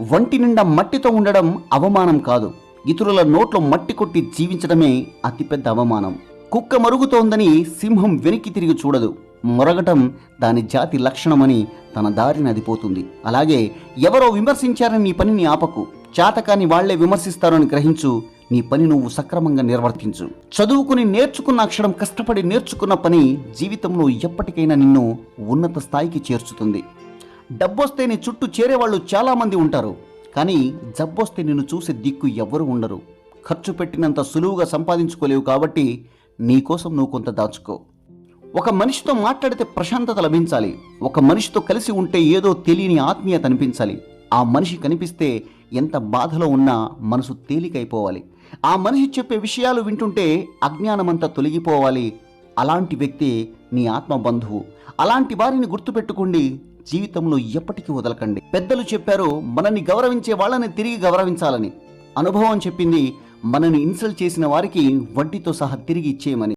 ఒంటి నిండా మట్టితో ఉండడం అవమానం కాదు. ఇతరుల నోట్లో మట్టి కొట్టి జీవించడమే అతిపెద్ద అవమానం. కుక్క మరుగుతోందని సింహం వెనక్కి తిరిగి చూడదు. మొరగటం దాని జాతి లక్షణమని తన దారిని అదిపోతుంది అలాగే ఎవరో విమర్శించారని నీ పనిని ఆపకు. చాతకాని వాళ్ళే విమర్శిస్తారని గ్రహించు. నీ పని నువ్వు సక్రమంగా నిర్వర్తించు. చదువుకుని నేర్చుకున్న అక్షరం కష్టపడి నేర్చుకున్న పని జీవితంలో ఎప్పటికైనా నిన్ను ఉన్నత స్థాయికి చేర్చుతుంది. డబ్బొస్తే నీ చుట్టూ చేరేవాళ్ళు చాలామంది ఉంటారు. కానీ జబ్బొస్తే నిన్ను చూసే దిక్కు ఎవ్వరూ ఉండరు. ఖర్చు పెట్టినంత సులువుగా సంపాదించుకోలేవు కాబట్టి నీకోసం నువ్వు కొంత దాచుకో. ఒక మనిషితో మాట్లాడితే ప్రశాంతత లభించాలి. ఒక మనిషితో కలిసి ఉంటే ఏదో తెలియని ఆత్మీయత అనిపించాలి. ఆ మనిషి కనిపిస్తే ఎంత బాధలో ఉన్నా మనసు తేలికైపోవాలి. ఆ మనిషి చెప్పే విషయాలు వింటుంటే అజ్ఞానమంతా తొలగిపోవాలి. అలాంటి వ్యక్తి నీ ఆత్మ బంధువు అలాంటి వారిని గుర్తుపెట్టుకోండి జీవితంలో ఎప్పటికీ వదలకండి. పెద్దలు చెప్పారు మనల్ని గౌరవించే వాళ్ళని తిరిగి గౌరవించాలని. అనుభవం చెప్పింది మనని ఇన్సల్ట్ చేసిన వారికి వడ్డీతో సహా తిరిగి ఇచ్చేయమని.